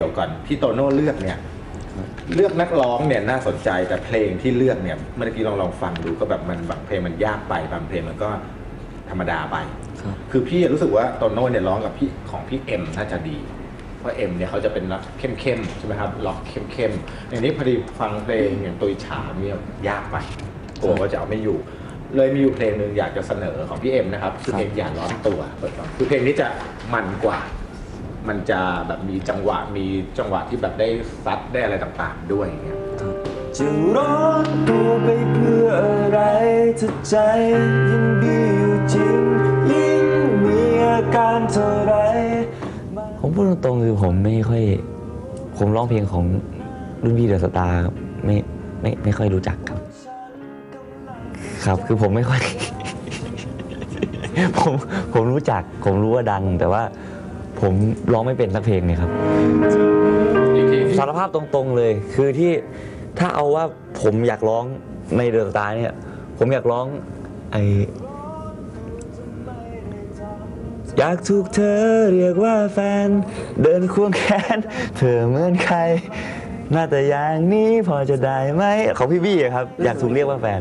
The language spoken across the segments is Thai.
เดี๋ยวก่อนที่โตโน่เลือกเนี่ยเลือกนักร้องเนี่ยน่าสนใจแต่เพลงที่เลือกเนี่ยเมื่อกี้ลองลองฟังดูก็แบบมันบางเพลงมันยากไปบางเพลงมันก็ธรรมดาไป ครับ คือพี่รู้สึกว่าโตโน่เนี่ยร้องกับพี่ของพี่เอ็มน่าจะดี เพราะเอ็มเนี่ยเขาจะเป็นรักเข้มๆใช่ไหมครับล็อกเข้มๆอย่างนี้พอดีฟังเพลงอย่างตุยฉาเนี่ยยากไปกลัวว่าจะเอาไม่อยู่ เลยมีอยู่เพลงหนึ่งอยากจะเสนอของพี่เอ็มนะครับคือเพลงอย่าร้อนตัวเปิดฟังคือเพลงนี้จะมันกว่า มันจะแบบมีจังหวะมีจังหวะที่แบบได้ซัดได้อะไรต่างๆด้วยอย่างเงี้ยจะร้อนตัวไปเพื่ออะไรถ้าใจยังดีอยู่จริงยิ่งมีอาการเท่าไรผมพูดตรงๆคือผมไม่ค่อย ผมร้องเพลงของรุ่นพี่เดอะสตาร์ไม่ไม่ไม่ค่อยรู้จักครับ ครับคือผมไม่ค่อยผมผมรู้จัก ผมรู้ว่าดังแต่ว่า ผมร้องไม่เป็นสักเพลงเลยครับสารภาพตรงๆเลย คือที่ถ้าเอาว่าผมอยากร้องในเดอะสตาร์เนี่ย ผมอยากร้องไออยากถูกเธอเรียกว่าแฟน เดินควงแขน เธอเหมือนใครหน้าแต่อย่างนี้พอจะได้ไหมของพี่บี้อะครับ อยากถูกเรียกว่าแฟน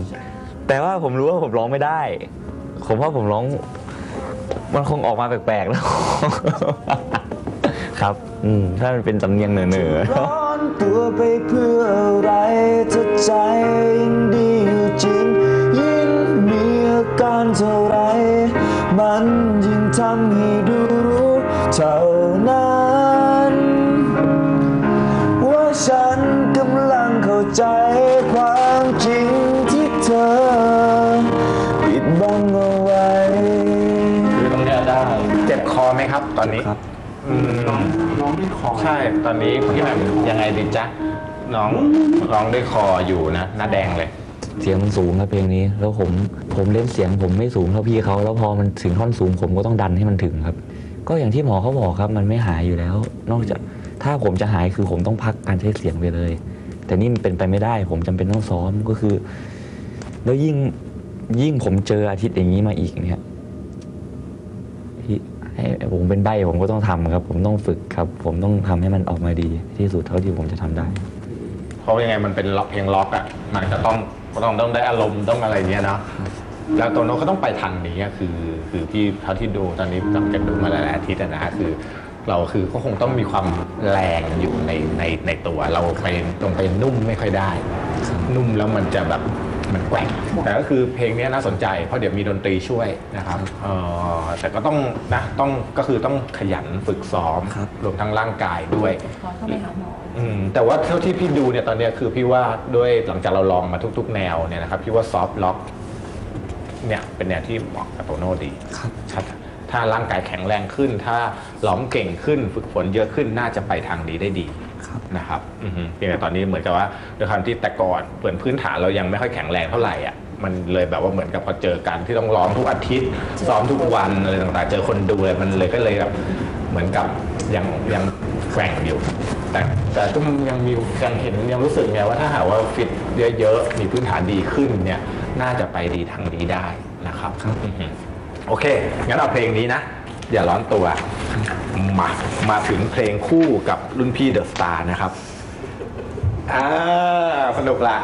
แต่ว่าผมรู้ว่าผมร้องไม่ได้ ผมว่าผมร้อง มันคงออกมาแปลกๆแล้ว ครับ อืม ถ้ามันเป็นสำเนียงเหนือๆร้อนตัวไปเพื่ออะไรถ้าใจยังดีอยู่จริง ยิ่งมีอาการเท่าไร มันยิ่งทำให้ดูรู้เท่านั้น ว่าฉันกำลังเข้าใจ อไหมครับตอนนี้ครับอืมร้องด้วยคอ ใช่ ตอนนี้พี่แหม่มยังไงดีจ๊ะ น้องร้องด้วยคออยู่นะ หน้าแดงเลย เสียงมันสูงครับเพลงนี้ แล้วผมผมเล่นเสียงผมไม่สูงเท่าพี่เขาแล้วพอมันถึงท่อนสูงผมก็ต้องดันให้มันถึงครับ ก็อย่างที่หมอเขาบอกครับ มันไม่หายอยู่แล้ว นอกจากถ้าผมจะหายคือผมต้องพักการใช้เสียงไปเลย แต่นี่มันเป็นไปไม่ได้ ผมจำเป็นต้องซ้อมก็คือ แล้วยิ่งยิ่งผมเจออาทิตย์อย่างนี้มาอีกเนี่ยที่ ให้ผมเป็นใบผมก็ต้องทำครับ ผมต้องฝึกครับ ผมต้องทำให้มันออกมาดีที่สุดเท่าที่ผมจะทำได้ เพราะยังไงมันเป็นล็อกเพลงล็อกอะมันก็ต้องต้องต้องได้อารมณ์ต้องอะไรเนี้ยเนาะแล้วโตโน่ก็ต้องไปทางนี้คือคือพี่เท่าที่ดูตอนนี้ตั้งแต่ดูมาหลายอาทิตย์นะคือเราคือก็คงต้องมีความแรงอยู่ในในในตัว เราไปตรงไปนุ่มไม่ค่อยได้ นุ่มแล้วมันจะแบบ มันแกว่งแต่ก็คือเพลงเนี้ยน่าสนใจเพราะเดี๋ยวมีดนตรีช่วยนะครับเออแต่ก็ต้องนะต้องก็คือต้องขยันฝึกซ้อมครับรวมทั้งร่างกายด้วยขอเข้าไปหาหมออืมแต่ว่าเท่าที่พี่ดูเนี่ยตอนเนี้ยคือพี่ว่าด้วยหลังจากเราลองมาทุก ๆ แนวเนี่ยนะครับพี่ว่าซอฟต์ล็อกเนี่ยเป็นแนวที่เหมาะกับโตโน่ดีครับชัดถ้าร่างกายแข็งแรงขึ้น ถ้าร้องเก่งขึ้น ฝึกฝนเยอะขึ้นน่าจะไปทางนี้ได้ดีครับ นะครับอือฮึเพียงแต่ตอนนี้เหมือนกับว่าด้วยความที่แต่ก่อนเปิดพื้นฐานเรายังไม่ค่อยแข็งแรงเท่าไหร่อะมันเลยแบบว่าเหมือนกับพอเจอกันที่ต้องร้องทุกอาทิตย์ซ้อมทุกวันอะไรต่างๆ เจอคนดูเลยมันเลยก็เลยแบบเหมือนกับยังยังแกว่งอยู่แต่แต่ก็ยังมียังเห็นยังรู้สึกไงว่าถ้าหากว่าฟิตเยอะๆมีพื้นฐานดีขึ้นเนี่ยน่าจะไปดีทางนี้ได้นะครับอือฮึโอเคงั้นเอาเพลงนี้นะ อย่าร้อนตัวมามาถึงเพลงคู่กับรุ่นพี่เดอะสตาร์นะครับอ่าสนุกละ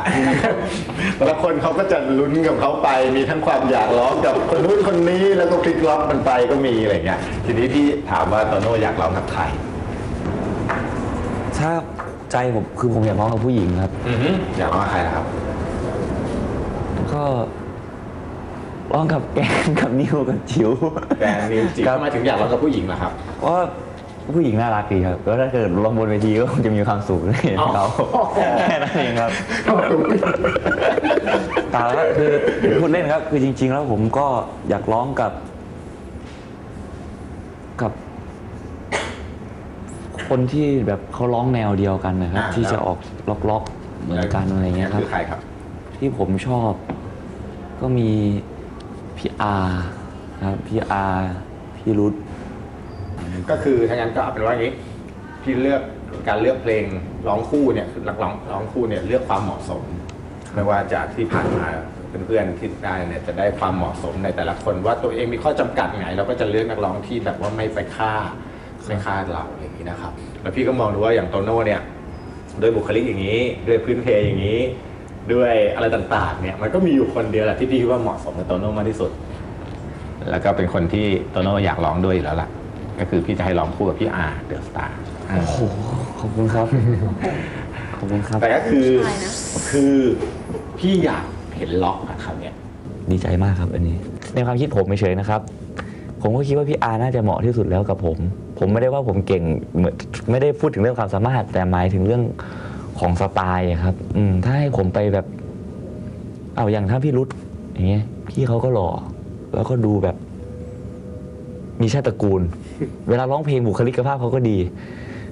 แต่ละคนเขาก็จะลุ้นกับเขาไป มีทั้งความอยากร้องกับคนนู้นคนนี้แล้วก็พลิกล็อกมันไปก็มีอะไรเงี้ย ทีนี้พี่ถามว่าโตโน่อยากร้องกับใคร ถ้าใจผมคือผมอยากร้องกับผู้หญิงครับอือฮึอยากร้องกับใครนะครับ ก็ ร้องกับแกงกับนิวกับจิ๋วแกนิวจิ๋วครับ ทำไมถึงอยากร้องกับผู้หญิงล่ะครับเพราะว่าผู้หญิงน่ารักดีครับแล้วถ้าเกิดร้องบนเวทีก็คงจะมีความสุขเห็นเขาอ๋อแค่นั้นเองครับแต่ว่าคือพูดเล่นครับ คือจริง ๆ แล้วผมก็อยากร้องกับ กับ คนที่แบบเขาร้องแนวเดียวกันนะครับอ่าที่จะออกล็อกๆเหมือนกันอะไรเงี้ยครับ คือใครครับ ที่ผมชอบ ก็มี พี่อาครับพี่อาพี่รุธก็คือถ้างั้นก็เอาเป็นว่าอย่างนี้พี่เลือกการเลือกเพลงร้องคู่เนี่ยคือนักร้องร้องคู่เนี่ยเลือกความเหมาะสม ไม่ว่าจากที่ผ่านมาเพื่อนๆที่ได้เนี่ยจะได้ความเหมาะสมในแต่ละคน ว่าตัวเองมีข้อจำกัดไงเราก็จะเลือกนักร้องที่แบบว่าไม่ไปฆ่าไม่ฆ่าเราอย่างนี้นะครับ แล้วพี่ก็มองดูว่าอย่างโตโน่เนี่ยด้วยบุคลิกอย่างนี้ ด้วยพื้นเพอย่างนี้ ด้วยอะไรต่างๆเนี่ยมันก็มีอยู่คนเดียวแหละที่พี่คิดว่าเหมาะสมกับโตโน่มากที่สุด แล้วก็เป็นคนที่โตโน่อยากร้องด้วยอยู่แล้วล่ะ ก็คือพี่จะให้ร้องคู่กับพี่อาเดอะสตาร์โอ้โหขอบคุณครับ ขอบคุณครับ แต่ก็คือใช่นะ คือพี่อยากเห็นล็อกอะคราวเนี้ย ดีใจมากครับอันนี้ ในความคิดผมเฉยๆนะครับ ผมก็คิดว่าพี่อาร์น่าจะเหมาะที่สุดแล้วกับผม ผมไม่ได้ว่าผมเก่งเหมือนไม่ได้พูดถึงเรื่องความสามารถแต่หมายถึงเรื่อง ของสไตล์อะครับ อืมถ้าให้ผมไปแบบ เอาอย่างถ้าพี่รุดอย่างเงี้ยพี่เขาก็หล่อ แล้วก็ดูแบบ มีชาติตระกูล เวลาร้องเพลงบุคลิกภาพเขาก็ดี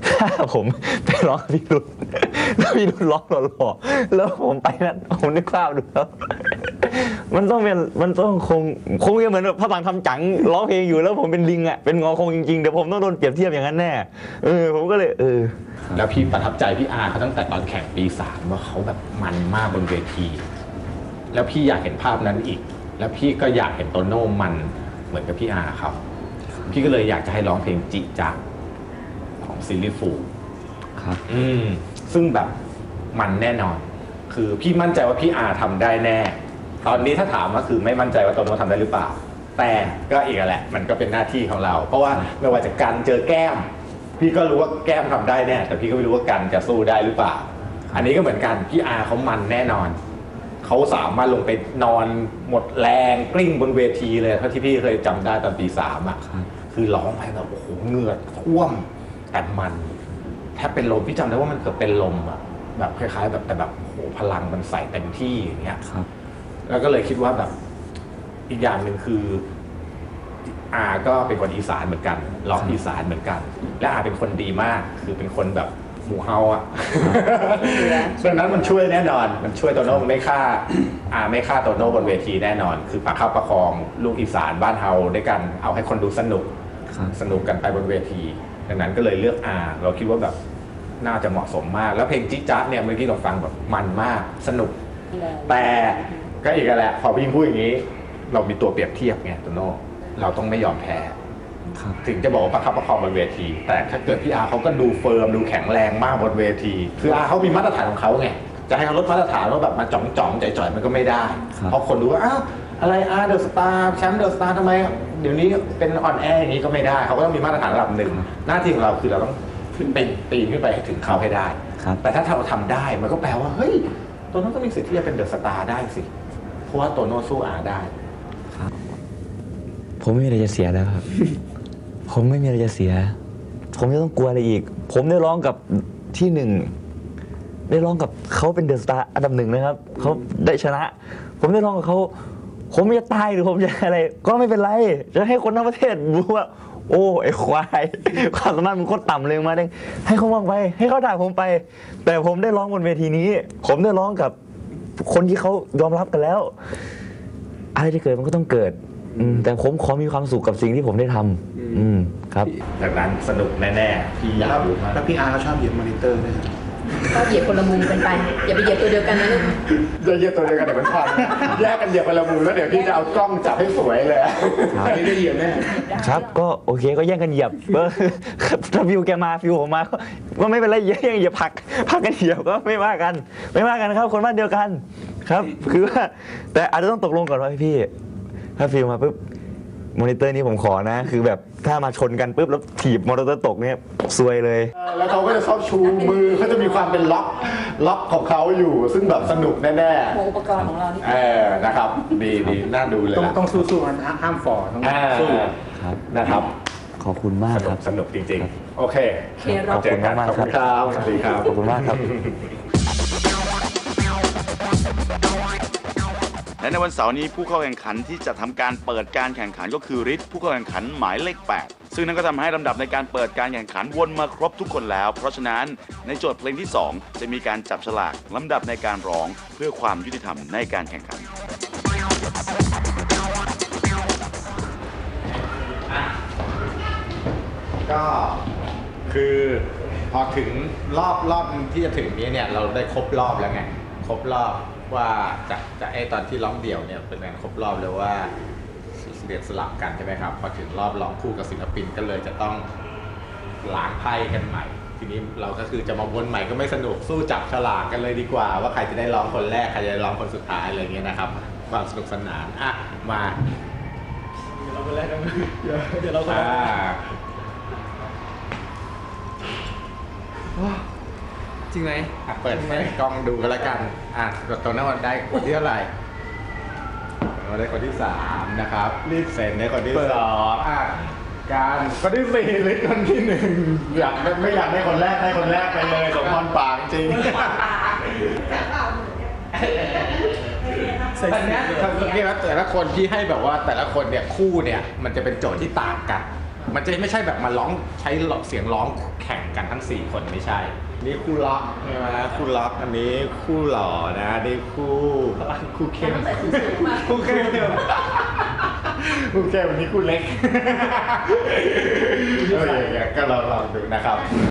ถ้าผมไปร้องกับพี่รุดแล้วพี่รุดร้องหล่อๆแล้วผมไปนั้นผมนึกภาพดูแล้ว มันต้องเป็นมันต้องคงคงจะเหมือนแบบพระบางคำจังร้องเพลงอยู่แล้วผมเป็นลิงอะเป็นงอคงจริงๆเดี๋ยวผมต้องโดนเปรียบเทียบอย่างนั้นแน่เออผมก็เลยเออ แล้วพี่ประทับใจพี่อาเขาตั้งแต่ตอนแข่งปีสามว่าเขาแบบมันมากบนเวที แล้วพี่อยากเห็นภาพนั้นอีก แล้วพี่ก็อยากเห็นโตโน่มันเหมือนกับพี่อาเขาพี่ก็เลยอยากจะให้ร้องเพลงจิจักของซิลลี่ฟูครับ อืมซึ่งแบบมันแน่นอน คือพี่มั่นใจว่าพี่อาทำได้แน่ ตอนนี้ถ้าถามก็คือไม่มั่นใจว่าโตโน่ทำได้หรือเปล่า แต่ก็อีกอะแหละมันก็เป็นหน้าที่ของเรา เพราะว่าไม่ว่าจะการเจอแก้ม พี่ก็รู้ว่าแก้มทำได้แน่แต่พี่ก็ไม่รู้ว่ากันจะสู้ได้หรือเปล่า อันนี้ก็เหมือนกันพี่อาเขามันแน่นอนเขาสามารถลงไปนอนหมดแรงกลิ้งบนเวทีเลยเท่าที่พี่เคยจำได้ตอนปีสามอะครับคือร้องไปแบบโอ้โหเหงื่อท่วมแต่มันแทบเป็นลมพี่จำได้ว่ามันเกือบเป็นลมอะแบบคล้าย ๆ แบบแต่แบบโอ้โหพลังมันใส่เต็มที่อย่างเงี้ยครับ แล้วก็เลยคิดว่าแบบอีกอย่างหนึ่งคืออาก็เป็นคนอีสานเหมือนกันร้องอีสานเหมือนกัน และอาเป็นคนดีมาก คือเป็นคนแบบหมูเฮาอะดังนั้นมันช่วยแน่นอน มันช่วยโตโน่ไม่ฆ่าอาไม่ฆ่าโตโน่บนเวทีแน่นอน คือประคับประคองลูกอีสานบ้านเฮาด้วยกัน เอาให้คนดูสนุกครับสนุกกันไปบนเวที ดังนั้นก็เลยเลือกอาเราคิดว่าแบบน่าจะเหมาะสมมาก แล้วเพลงจิ๊กจ๊าดเนี่ยเมื่อกี้เราฟังแบบมันมาก สนุก แต่ ก็อีกแล้วแหละพอพี่พูดอย่างนี้ เรามีตัวเปรียบเทียบไงโตโน่เราต้องไม่ยอมแพ้ครับถึงจะบอกว่าประคับประคองบนเวที แต่ถ้าเกิดพี่อาเขาก็ดูเฟิร์มดูแข็งแรงมากบนเวที คืออาเขามีมาตรฐานของเขาไงจะให้เขาลดมาตรฐานว่าแบบมาจ่องจ่องๆจ่อยๆมันก็ไม่ได้ครับเพราะคนดูว่าอ้าวอะไรอาเดอะสตาร์แชมป์เดอะสตาร์ทำไม เดี๋ยวนี้เป็นออนแอร์อย่างนี้ก็ไม่ได้ เขาก็ต้องมีมาตรฐานระดับหนึ่ง หน้าที่ของเราคือเราต้องขึ้นไปปีนขึ้นไปให้ถึงเขาให้ได้ครับแต่ถ้าเราทำได้มันก็แปลว่าเฮ้ยโตโน่ก็มีสิทธิ์ที่จะเป็นเดอะสตาร์ได้สิ เพราะว่าโตโน่สู้อาได้ ผมไม่มีอะไรจะเสียแล้วครับ ผมไม่มีอะไรจะเสีย ผมจะต้องกลัวอะไรอีก ผมได้ร้องกับที่หนึ่งได้ร้องกับเขาเป็นเดอะสตาร์อันดับหนึ่งนะครับเขาได้ชนะ ผมได้ร้องกับเขาผมจะตายหรือผมจะอะไร ก็ไม่เป็นไร จะให้คนทั้งประเทศรู้ว่า โอ้ไอ้ควายความสามารถมันโคตรต่ำเลยมาได้ให้เขามองไป ให้เขาด่าผมไป แต่ผมได้ร้องบนเวทีนี้ ผมได้ร้องกับ คนที่เขายอมรับกันแล้ว อะไรจะเกิดมันก็ต้องเกิดอืมแต่ผมขอมีความสุขกับสิ่งที่ผมได้ทำอืมครับดังนั้นสนุกแน่ๆพี่อยากรู้มาก แล้วพี่อาร์เขาชอบเหยียบมอนิเตอร์ด้วยครับ ก็เหยียบคนละมุมกันไป อย่าไปเหยียบตัวเดียวกันนะลูกจะเหยียบตัวเดียวกันเดี๋ยวมันพังแยกกันเหยียบคนละมุมแล้วเดี๋ยวพี่จะเอากล้องจับให้สวยเลยอันนี้ได้เหยียบแน่ครับก็โอเคก็แย่งกันเหยียบเออถ้าฟิวแกมาฟิวผมมาก็ก็ไม่เป็นไรแย่งเหยียบผักผักกันเหยียบก็ไม่ว่ากัน ไม่ว่ากันครับ คนบ้านเดียวกันครับ คือว่าแต่อาจจะต้องตกลงก่อนว่าพี่ถ้าฟิวมาปุ๊บ มอนิเตอร์นี้ผมขอนะ คือแบบถ้ามาชนกันปุ๊บแล้วถีบมอนิเตอร์ตกเนี่ยซวยเลย แล้วเขาก็จะชอบชูมือเขาจะมีความเป็นล็อกล็อกของเขาอยู่ ซึ่งแบบสนุกแน่วงอุปกรณ์ของเรานี่ๆเออนะครับ ดีดีน่าดูเลยต้องล่ะต้องสู้ๆกันห้ามฝ่อต้องอ่าสู้ครับนะครับขอบคุณมากสนุครักบสนุกจริงๆ โอเคโอเคเราเจอกันขอบคุณมากๆขอบคุณครับ สวัสดีครับ ขอบคุณมากครับ และในวันเสาร์นี้ผู้เข้าแข่งขันที่จะทำการเปิดการแข่งขันก็คือฤทธิ์ผู้เข้าแข่งขันหมายเลข 8 ซึ่งนั่นก็ทำให้ลำดับในการเปิดการแข่งขันวนมาครบทุกคนแล้ว เพราะฉะนั้นในโจทย์เพลงที่ 2 จะมีการจับฉลากลำดับในการร้องเพื่อความยุติธรรมในการแข่งขันก็คือพอถึงรอบรอบที่จะถึงนี้เนี่ยเราได้ครบรอบแล้วไงครบรอบ ว่าจากจากไอตอนที่ร้องเดี่ยวเนี่ยเป็นการครบรอบเลยว่าเรียนสลับกันใช่ไหมครับพอถึงรอบร้องคู่กับศิลปินก็เลยจะต้องล้างไพ่กันใหม่ ทีนี้เราก็คือจะมาวนใหม่ก็ไม่สนุกสู้จับฉลากกันเลยดีกว่า ว่าใครจะได้ร้องคนแรกใครจะได้ร้องคนสุดท้ายอะไรเงี้ยนะครับ ความสนุกสนานอะมาเราคนแรกนะเดี๋ยวเดี๋ยวเราคนอ่าแรก จริงไหมอะเปิดให้กล้องดูกันแล้วกัน อะกดตัวนั้นได้คนที่เท่าไหร่เราได้คนที่สามนะครับ รีบเซ็นได้คนที่สองอะการคนที่สี่ลิศคนที่หนึ่งอยากไม่ไม่อยากได้คนแรกได้คนแรกไปเลยสมพรปากจริงใส่อันเนี้ยนี่แล้วแต่ละคนที่ให้แบบว่าแต่ละคนเนี่ยคู่เนี่ยมันจะเป็นโจทย์ที่ต่างกัน มันจะไม่ใช่แบบมาร้องใช้เสียงร้องแข่งกันทั้ง 4 คนไม่ใช่ นี่คู่ล็อกใช่ไหมคู่ล็อกอันนี้คู่หล่อนะนี่คู่คู่เข้มต้องใส่สูงๆมาคู่เข้มคู่เข้มอันนี้คู่เล็กเอออย่างเงี้ยก็ลองลองดูนะครับ